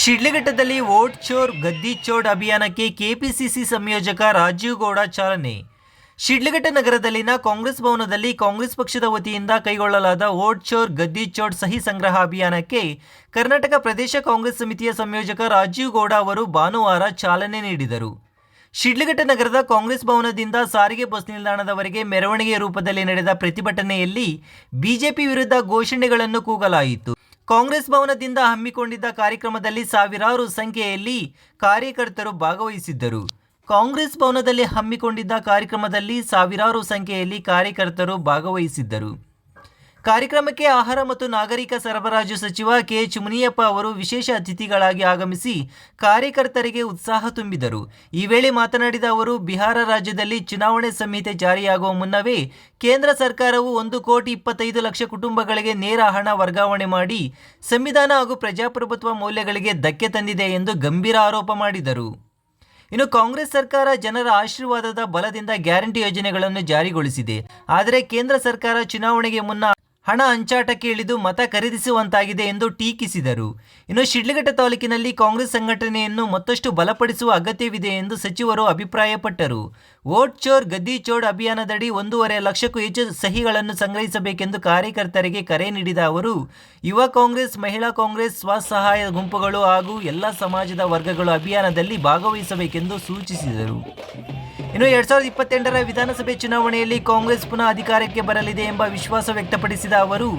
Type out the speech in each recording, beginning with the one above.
ಶಿಡ್ಲಘಟ್ಟದಲ್ಲಿ vote ಚೋರ್ ಗದ್ದಿ ಚೋಡ್ ಅಭಿಯಾನಕ್ಕೆ KPCC ಸಂಯೋಜಕ ರಾಜೀವ್ ಗೌಡ ಚಾಲನೆ. ಶಿಡ್ಲಘಟ್ಟ ನಗರದಲ್ಲಿನ ಕಾಂಗ್ರೆಸ್ ಭವನದಲ್ಲಿ ಕಾಂಗ್ರೆಸ್ ಪಕ್ಷದ ವತಿಯಿಂದ ಕೈಗೊಳ್ಳಲಾದ ವೋಟ್ ಚೋರ್ ಗದ್ದಿ ಸಹಿ ಸಂಗ್ರಹ ಅಭಿಯಾನಕ್ಕೆ ಕರ್ನಾಟಕ ಪ್ರದೇಶ ಕಾಂಗ್ರೆಸ್ ಸಮಿತಿಯ ಸಂಯೋಜಕ ರಾಜೀವ್ ಗೌಡ ಅವರು ಭಾನುವಾರ ಚಾಲನೆ ನೀಡಿದರು. ಶಿಡ್ಲಘಟ್ಟ ನಗರದ ಕಾಂಗ್ರೆಸ್ ಭವನದಿಂದ ಸಾರಿಗೆ ಬಸ್ ನಿಲ್ದಾಣದವರೆಗೆ ಮೆರವಣಿಗೆ ರೂಪದಲ್ಲಿ ನಡೆದ ಪ್ರತಿಭಟನೆಯಲ್ಲಿ ಬಿಜೆಪಿ ವಿರುದ್ಧ ಘೋಷಣೆಗಳನ್ನು ಕೂಗಲಾಯಿತು. ಕಾಂಗ್ರೆಸ್ ಭವನದಿಂದ ಹಮ್ಮಿಕೊಂಡಿದ್ದ ಕಾರ್ಯಕ್ರಮದಲ್ಲಿ ಸಾವಿರಾರು ಸಂಖ್ಯೆಯಲ್ಲಿ ಕಾರ್ಯಕರ್ತರು ಭಾಗವಹಿಸಿದ್ದರು. ಕಾಂಗ್ರೆಸ್ ಭವನದಲ್ಲಿ ಹಮ್ಮಿಕೊಂಡಿದ್ದ ಕಾರ್ಯಕ್ರಮದಲ್ಲಿ ಸಾವಿರಾರು ಸಂಖ್ಯೆಯಲ್ಲಿ ಕಾರ್ಯಕರ್ತರು ಭಾಗವಹಿಸಿದ್ದರು. ಕಾರ್ಯಕ್ರಮಕ್ಕೆ ಆಹಾರ ಮತ್ತು ನಾಗರಿಕ ಸರಬರಾಜು ಸಚಿವ ಕೆ ಚುಮನಿಯಪ್ಪ ಅವರು ವಿಶೇಷ ಅತಿಥಿಗಳಾಗಿ ಆಗಮಿಸಿ ಕಾರ್ಯಕರ್ತರಿಗೆ ಉತ್ಸಾಹ ತುಂಬಿದರು. ಈ ವೇಳೆ ಮಾತನಾಡಿದ ಅವರು, ಬಿಹಾರ ರಾಜ್ಯದಲ್ಲಿ ಚುನಾವಣೆ ಸಂಹಿತೆ ಜಾರಿಯಾಗುವ ಮುನ್ನವೇ ಕೇಂದ್ರ ಸರ್ಕಾರವು ಒಂದು ಕೋಟಿ ಇಪ್ಪತ್ತೈದು ಲಕ್ಷ ಕುಟುಂಬಗಳಿಗೆ ನೇರ ಹಣ ವರ್ಗಾವಣೆ ಮಾಡಿ ಸಂವಿಧಾನ ಹಾಗೂ ಪ್ರಜಾಪ್ರಭುತ್ವ ಮೌಲ್ಯಗಳಿಗೆ ಧಕ್ಕೆ ತಂದಿದೆ ಎಂದು ಗಂಭೀರ ಆರೋಪ ಮಾಡಿದರು. ಇನ್ನು ಕಾಂಗ್ರೆಸ್ ಸರ್ಕಾರ ಜನರ ಆಶೀರ್ವಾದದ ಬಲದಿಂದ ಗ್ಯಾರಂಟಿ ಯೋಜನೆಗಳನ್ನು ಜಾರಿಗೊಳಿಸಿದೆ. ಆದರೆ ಕೇಂದ್ರ ಸರ್ಕಾರ ಚುನಾವಣೆಗೆ ಮುನ್ನ ಹಣ ಅಂಚಾಟಕ್ಕೆ ಇಳಿದು ಮತ ಖರೀದಿಸುವಂತಾಗಿದೆ ಎಂದು ಟೀಕಿಸಿದರು. ಇನ್ನು ಶಿಡ್ಲಘಟ್ಟ ತಾಲೂಕಿನಲ್ಲಿ ಕಾಂಗ್ರೆಸ್ ಸಂಘಟನೆಯನ್ನು ಮತ್ತಷ್ಟು ಬಲಪಡಿಸುವ ಅಗತ್ಯವಿದೆ ಎಂದು ಸಚಿವರು ಅಭಿಪ್ರಾಯಪಟ್ಟರು. ವೋಟ್ ಚೋರ್, ಗದ್ದಿ ಚೋರ್ ಅಭಿಯಾನದಡಿ ಒಂದೂವರೆ ಲಕ್ಷಕ್ಕೂ ಹೆಚ್ಚು ಸಹಿಗಳನ್ನು ಸಂಗ್ರಹಿಸಬೇಕೆಂದು ಕಾರ್ಯಕರ್ತರಿಗೆ ಕರೆ ನೀಡಿದ ಅವರು, ಯುವ ಕಾಂಗ್ರೆಸ್, ಮಹಿಳಾ ಕಾಂಗ್ರೆಸ್, ಸ್ವಸಹಾಯ ಗುಂಪುಗಳು ಹಾಗೂ ಎಲ್ಲ ಸಮಾಜದ ವರ್ಗಗಳು ಅಭಿಯಾನದಲ್ಲಿ ಭಾಗವಹಿಸಬೇಕೆಂದು ಸೂಚಿಸಿದರು. ಇನ್ನು ಎರಡ್ ಸಾವಿರದ ಇಪ್ಪತ್ತೆಂಟರ ವಿಧಾನಸಭೆ ಚುನಾವಣೆಯಲ್ಲಿ ಕಾಂಗ್ರೆಸ್ ಪುನಃ ಅಧಿಕಾರಕ್ಕೆ ಬರಲಿದೆ ಎಂಬ ವಿಶ್ವಾಸ ವ್ಯಕ್ತಪಡಿಸಿದ ಅವರು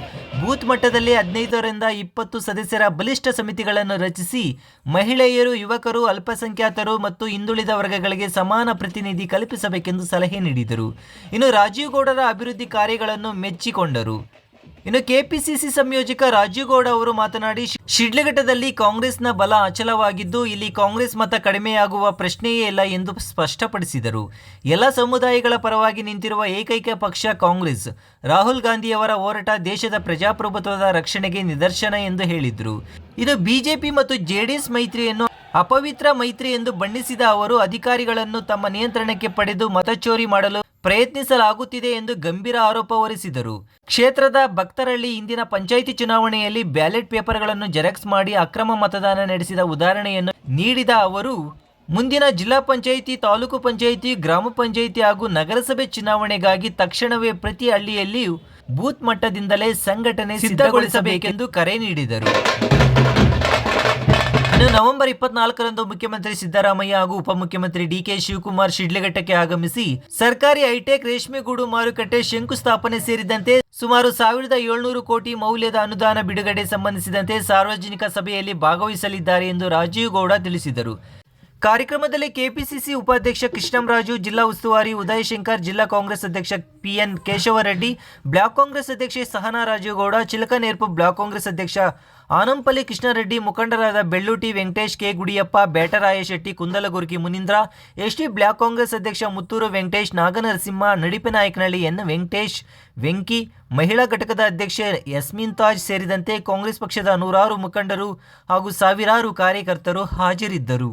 ಬೂತ್ ಮಟ್ಟದಲ್ಲಿ ಹದಿನೈದರಿಂದ ಇಪ್ಪತ್ತು ಸದಸ್ಯರ ಬಲಿಷ್ಠ ಸಮಿತಿಗಳನ್ನು ರಚಿಸಿ ಮಹಿಳೆಯರು, ಯುವಕರು, ಅಲ್ಪಸಂಖ್ಯಾತರು ಮತ್ತು ಹಿಂದುಳಿದ ವರ್ಗಗಳಿಗೆ ಸಮಾನ ಪ್ರತಿನಿಧಿ ಕಲ್ಪಿಸಬೇಕೆಂದು ಸಲಹೆ ನೀಡಿದರು. ಇನ್ನು ರಾಜೀವ್ ಗೌಡರ ಅಭಿವೃದ್ಧಿ ಕಾರ್ಯಗಳನ್ನು ಮೆಚ್ಚಿಕೊಂಡರು. ಇನ್ನು ಕೆಪಿಸಿಸಿ ಸಂಯೋಜಕ ರಾಜೀವಗೌಡ ಅವರು ಮಾತನಾಡಿ ಶಿಡ್ಲಘಟ್ಟದಲ್ಲಿ ಕಾಂಗ್ರೆಸ್ನ ಬಲ ಅಚಲವಾಗಿದ್ದು, ಇಲ್ಲಿ ಕಾಂಗ್ರೆಸ್ ಮತ ಕಡಿಮೆಯಾಗುವ ಪ್ರಶ್ನೆಯೇ ಇಲ್ಲ ಎಂದು ಸ್ಪಷ್ಟಪಡಿಸಿದರು. ಎಲ್ಲ ಸಮುದಾಯಗಳ ಪರವಾಗಿ ನಿಂತಿರುವ ಏಕೈಕ ಪಕ್ಷ ಕಾಂಗ್ರೆಸ್. ರಾಹುಲ್ ಗಾಂಧಿಯವರ ಹೋರಾಟ ದೇಶದ ಪ್ರಜಾಪ್ರಭುತ್ವದ ರಕ್ಷಣೆಗೆ ನಿದರ್ಶನ ಎಂದು ಹೇಳಿದರು. ಇದು ಬಿಜೆಪಿ ಮತ್ತು ಜೆಡಿಎಸ್ ಮೈತ್ರಿಯನ್ನು ಅಪವಿತ್ರ ಮೈತ್ರಿ ಎಂದು ಬಣ್ಣಿಸಿದ ಅವರು, ಅಧಿಕಾರಿಗಳನ್ನು ತಮ್ಮ ನಿಯಂತ್ರಣಕ್ಕೆ ಪಡೆದು ಮತಚೋರಿ ಮಾಡಲು ಪ್ರಯತ್ನಿಸಲಾಗುತ್ತಿದೆ ಎಂದು ಗಂಭೀರ ಆರೋಪ ಹೊರಿಸಿದರು. ಕ್ಷೇತ್ರದ ಭಕ್ತರಳ್ಳಿ ಇಂದಿನ ಪಂಚಾಯಿತಿ ಚುನಾವಣೆಯಲ್ಲಿ ಬ್ಯಾಲೆಟ್ ಪೇಪರ್ಗಳನ್ನು ಜೆರಾಕ್ಸ್ ಮಾಡಿ ಅಕ್ರಮ ಮತದಾನ ನಡೆಸಿದ ಉದಾಹರಣೆಯನ್ನು ನೀಡಿದ ಅವರು, ಮುಂದಿನ ಜಿಲ್ಲಾ ಪಂಚಾಯಿತಿ, ತಾಲೂಕು ಪಂಚಾಯಿತಿ, ಗ್ರಾಮ ಪಂಚಾಯಿತಿ ಹಾಗೂ ನಗರಸಭೆ ಚುನಾವಣೆಗಾಗಿ ತಕ್ಷಣವೇ ಪ್ರತಿ ಹಳ್ಳಿಯಲ್ಲಿಯೂ ಬೂತ್ ಮಟ್ಟದಿಂದಲೇ ಸಂಘಟನೆ ಸಿದ್ಧಗೊಳಿಸಬೇಕೆಂದು ಕರೆ ನೀಡಿದರು. ಇನ್ನು ನವೆಂಬರ್ ಇಪ್ಪತ್ನಾಲ್ಕರಂದು ಮುಖ್ಯಮಂತ್ರಿ ಸಿದ್ದರಾಮಯ್ಯ ಹಾಗೂ ಉಪಮುಖ್ಯಮಂತ್ರಿ ಡಿಕೆ ಶಿವಕುಮಾರ್ ಶಿಡ್ಲಘಟ್ಟಕ್ಕೆ ಆಗಮಿಸಿ ಸರ್ಕಾರಿ ಹೈಟೆಕ್ ರೇಷ್ಮೆಗೂಡು ಮಾರುಕಟ್ಟೆ ಶಂಕುಸ್ಥಾಪನೆ ಸೇರಿದಂತೆ ಸುಮಾರು ಸಾವಿರದ ಏಳ್ನೂರು ಕೋಟಿ ಮೌಲ್ಯದ ಅನುದಾನ ಬಿಡುಗಡೆ ಸಂಬಂಧಿಸಿದಂತೆ ಸಾರ್ವಜನಿಕ ಸಭೆಯಲ್ಲಿ ಭಾಗವಹಿಸಲಿದ್ದಾರೆ ಎಂದು ರಾಜೀವ್ ಗೌಡ ತಿಳಿಸಿದರು. ಕಾರ್ಯಕ್ರಮದಲ್ಲಿ ಕೆಪಿಸಿಸಿ ಉಪಾಧ್ಯಕ್ಷ ಕೃಷ್ಣಂರಾಜು, ಜಿಲ್ಲಾ ಉಸ್ತುವಾರಿ ಉದಯಶಂಕರ್, ಜಿಲ್ಲಾ ಕಾಂಗ್ರೆಸ್ ಅಧ್ಯಕ್ಷ ಪಿಎನ್ ಕೇಶವರೆಡ್ಡಿ, ಬ್ಲಾಕ್ ಕಾಂಗ್ರೆಸ್ ಅಧ್ಯಕ್ಷೆ ಸಹನಾ ರಾಜುಗೌಡ ಚಿಲಕನೇರ್ಪು ಬ್ಲಾಕ್ ಕಾಂಗ್ರೆಸ್ ಅಧ್ಯಕ್ಷ ಆನಂಪಲ್ಲಿ ಕೃಷ್ಣಾರೆಡ್ಡಿ ಮುಖಂಡರಾದ Belluti Venkatesh, K. Gudiyappa, Betaraya Shetty, Kundalagurki Munindra ST block Congress ಅಧ್ಯಕ್ಷ ಮುತ್ತೂರು ವೆಂಕಟೇಶ್, ನಾಗನರಸಿಂಹ ನಡಿಪನಾಯಕನಹಳ್ಳಿ ಎನ್. ವೆಂಕಟೇಶ್, ವೆಂಕಿ, ಮಹಿಳಾ ಘಟಕದ ಅಧ್ಯಕ್ಷೆ ಯಸ್ಮಿನ್ ತಾಜ್ ಸೇರಿದಂತೆ ಕಾಂಗ್ರೆಸ್ ಪಕ್ಷದ ನೂರಾರು ಮುಖಂಡರು ಹಾಗೂ ಸಾವಿರಾರು ಕಾರ್ಯಕರ್ತರು ಹಾಜರಿದ್ದರು.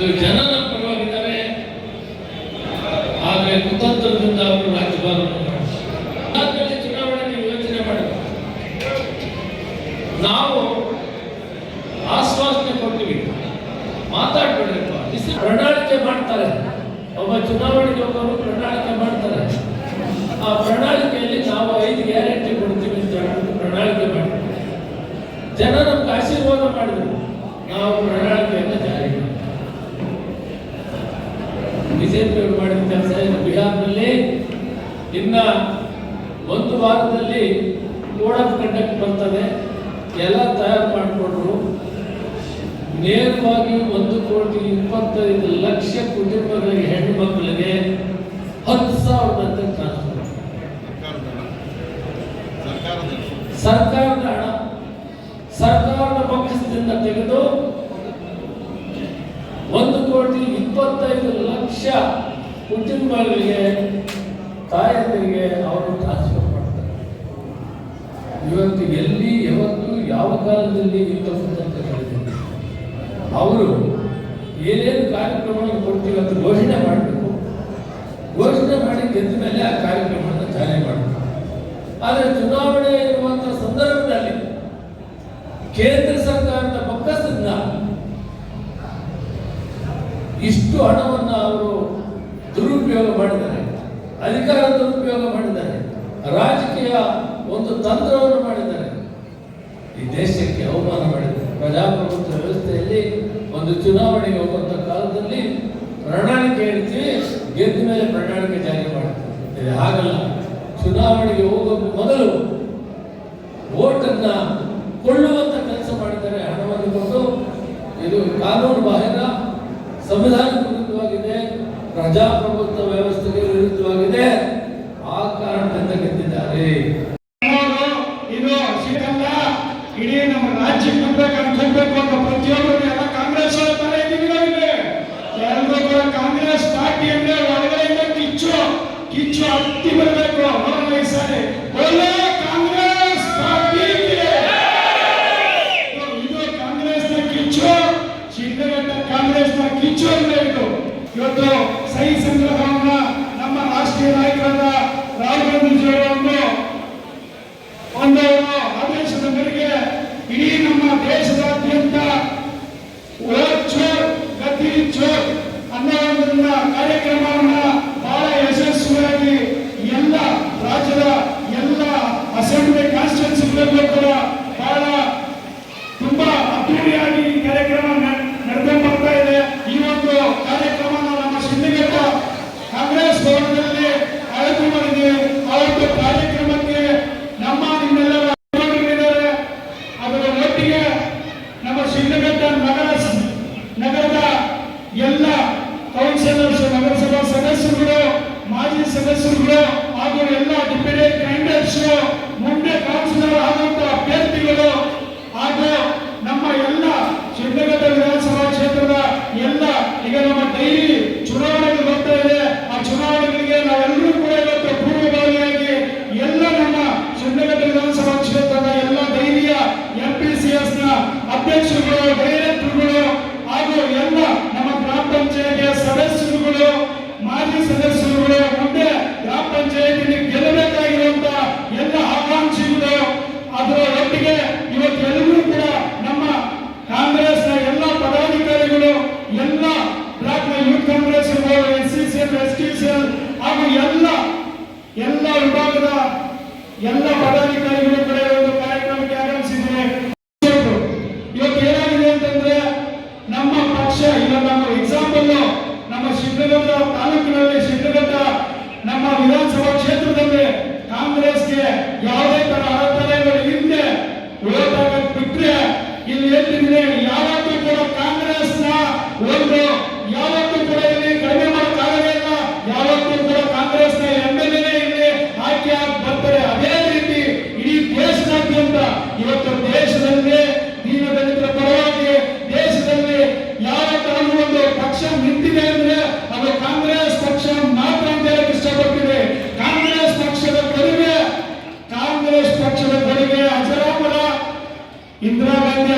ಜನನ ಪರವಾಗಿದ್ದಾರೆ ಆದರೆ ಕುತಂತ್ರದಿಂದ ಅವರು ರಾಜ್ಯಭಾರವನ್ನು ಮಾಡಿದ್ದಾರೆ ಚುನಾವಣೆ ನೀವು ಯೋಚನೆ ಮಾಡಬೇಕು ನಾವು ಆಶ್ವಾಸನೆ ಕೊಟ್ಟಿವಿ ಮಾತಾಡ್ಬೇಡ್ರಪ್ಪ ಬಿಸಿ ಪ್ರಣಾಳಿಕೆ ಮಾಡ್ತಾರೆ ಒಬ್ಬ ಚುನಾವಣೆಗೆ ಒಬ್ಬರು ಪ್ರಣಾಳಿಕೆ ಮಾಡ್ತಾರೆ ಆ ಪ್ರಣಾಳಿಕೆಯಲ್ಲಿ ನಾವು ಐದು ಗ್ಯಾರಂಟಿ ಕೊಡ್ತೀವಿ ಅಂತ ಹೇಳ್ಬಿಟ್ಟು ಪ್ರಣಾಳಿಕೆ ಮಾಡ್ತೀವಿ ಜನ ನಮ್ಗೆ ಆಶೀರ್ವಾದ ಮಾಡಿದ್ರು ನಾವು ಪ್ರಣಾಳಿಕೆಯನ್ನು ಜಾರಿ ಮಾಡಿದ್ವಿ ಬಿಜೆಪಿಯವರು ಮಾಡಿದ ಕೆಲಸ ಏನು ಬಿಹಾರ್ನಲ್ಲಿ ಇನ್ನ ಒಂದು ವಾರದಲ್ಲಿ ಕೋಡ್ ಆಫ್ ಕಂಡಕ್ಟ್ ಬರ್ತದೆ ಎಲ್ಲ ತಯಾರು ಮಾಡಿಕೊಂಡ್ರು ನೇರವಾಗಿ ಒಂದು ಕೋಟಿ ಇಪ್ಪತ್ತೈದು ಲಕ್ಷ ಕುಟುಂಬಗಳಿಗೆ ಹೆಣ್ಣು ಮಕ್ಕಳಿಗೆ ಹತ್ತು ಸಾವಿರದಂತೆ ಟ್ರಾನ್ಸ್ಫರ್. ಸರ್ಕಾರದ ಹಣ ಸರ್ಕಾರದ ಪಕ್ಷದಿಂದ ತೆಗೆದು ಒಂದು ಕೋಟಿ ಲಕ್ಷ ಕುಟುಂಬಗಳಿಗೆ ತಾಯಂದಿರಿಗೆ ಅವರು ಟ್ರಾನ್ಸ್ಫರ್ ಮಾಡ್ತಾರೆ. ಇವತ್ತು ಎಲ್ಲಿ, ಯಾವತ್ತು, ಯಾವ ಕಾಲದಲ್ಲಿ ಇಂಥ ಅವರು ಏನೇನು ಕಾರ್ಯಕ್ರಮವನ್ನು ಕೊಡ್ತೀವಿ ಅಂತ ಘೋಷಣೆ ಮಾಡಬೇಕು. ಘೋಷಣೆ ಮಾಡಿ ಗೆದ್ದ ಮೇಲೆ ಆ ಕಾರ್ಯಕ್ರಮವನ್ನು ಜಾರಿ ಮಾಡಬೇಕು. ಆದರೆ ಚುನಾವಣೆ ಇರುವಂತ ಸಂದರ್ಭದಲ್ಲಿ ಕೇಂದ್ರ ಸರ್ಕಾರದ ಪಕ್ಕದಿಂದ ಇಷ್ಟು ಹಣವನ್ನು ಮಾಡಿದ್ದಾರೆ. ಅಧಿಕಾರ ದುರುಪಯೋಗ ಮಾಡಿದ್ದಾರೆ. ರಾಜಕೀಯ ಒಂದು ತಂತ್ರವನ್ನು ಮಾಡಿದ್ದಾರೆ. ಈ ದೇಶಕ್ಕೆ ಅವಮಾನ ಮಾಡಿದ್ದಾರೆ. ಪ್ರಜಾಪ್ರಭುತ್ವ ವ್ಯವಸ್ಥೆಯಲ್ಲಿ ಒಂದು ಚುನಾವಣೆಗೆ ಹೋಗುವಂತ ಕಾಲದಲ್ಲಿ ಪ್ರಣಾಳಿಕೆ ಹೇಳ್ತೀವಿ, ಗೆದ್ದ ಮೇಲೆ ಪ್ರಣಾಳಿಕೆ ಜಾರಿ ಮಾಡ್ತೀವಿ. ಇದು ಹಾಗಲ್ಲ. ಚುನಾವಣೆಗೆ ಹೋಗೋದು ಮೊದಲು ಓಟನ್ನ ಕೊಳ್ಳುವಂತ ಕೆಲಸ ಮಾಡಿದ್ದಾರೆ. ಹಣವನ್ನು ಕೊಟ್ಟು ಇದು ಕಾನೂನು ಬಾಹಿರ ಸಂವಿಧಾನ ವಿರುದ್ಧವಾಗಿದೆ. ಪ್ರಜಾಪ್ರಭುತ್ವ ವ್ಯವಸ್ಥೆಗೆ ವಿರುದ್ಧವಾಗಿದೆ. ಆ ಕಾರಣದಿಂದ ಗೆದ್ದಿದ್ದಾರೆ. ಇದು ಇಡೀ ನಮ್ಮ ರಾಜ್ಯಕ್ಕೆ ಅಂತ ಹೋಗ್ಬೇಕು ಅಂತ ಪ್ರತಿಯೊಬ್ಬರು ಎಲ್ಲ ಕಾಂಗ್ರೆಸ್ ಕೂಡ ಕಾಂಗ್ರೆಸ್ ಪಾರ್ಟಿ ಅಂದ್ರೆ ಒಳಗಡೆಯಿಂದ ಕಿಚ್ಚು ಕಿಚ್ಚು ಹತ್ತಿ ಬರಬೇಕು. ನೋಡೋಣ ಕಾಂಗ್ರೆಸ್ ಪಾರ್ಟಿ ಇದು. ನ ಕಿಚ್ಚು ಕಾಂಗ್ರೆಸ್ನ ಕಿಚ್ಚು ಅಂದ್ರೆ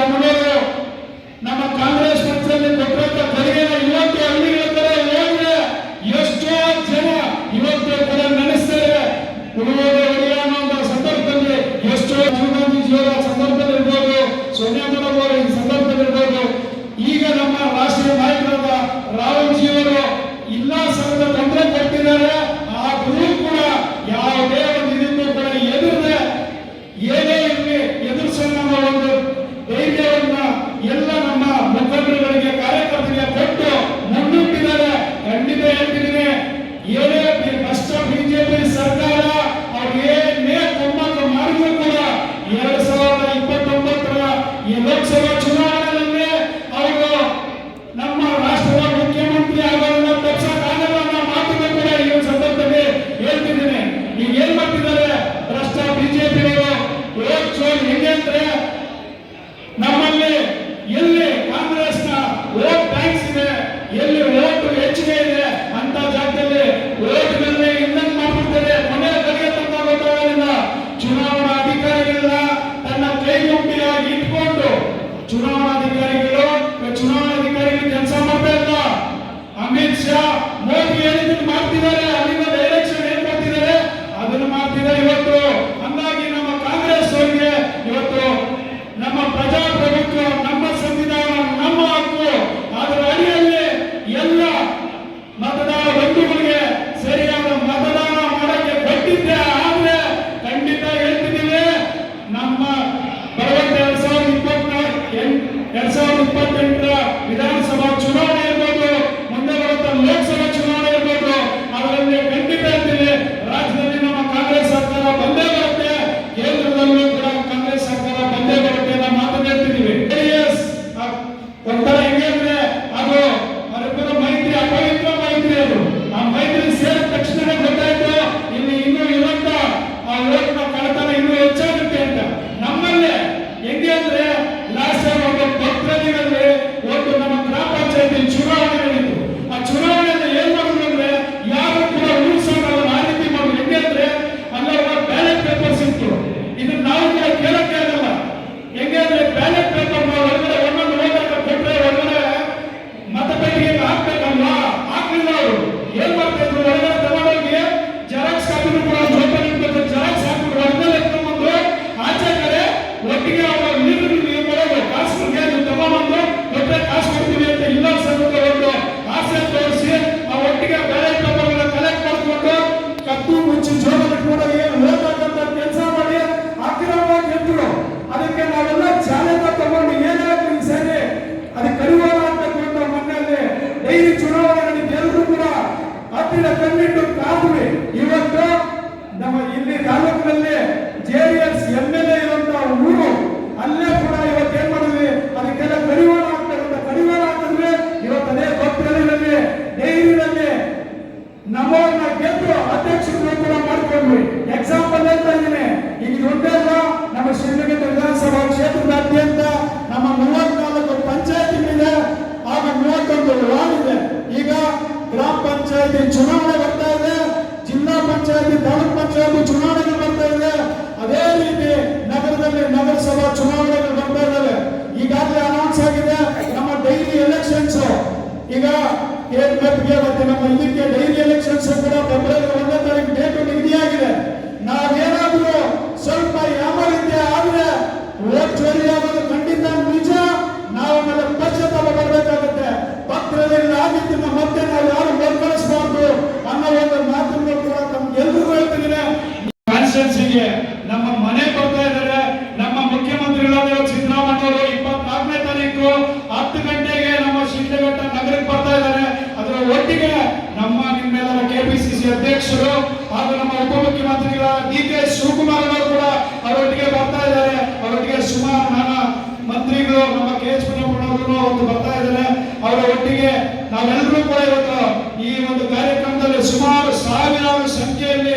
আমরা ಆದ್ರೆ ಇವತ್ತು ನಮ್ಮ ಇಲ್ಲಿ ತಾಲೂಕಿನಲ್ಲಿ ಜೆಡಿಎಸ್ ಎಂ नगर मंदिर के लिए ಅವರ ಒಟ್ಟಿಗೆ ನಾವೆಲ್ಲರೂ ಕೂಡ ಇವತ್ತು ಈ ಒಂದು ಕಾರ್ಯಕ್ರಮದಲ್ಲಿ ಸುಮಾರು ಸಾವಿರಾರು ಸಂಖ್ಯೆಯಲ್ಲಿ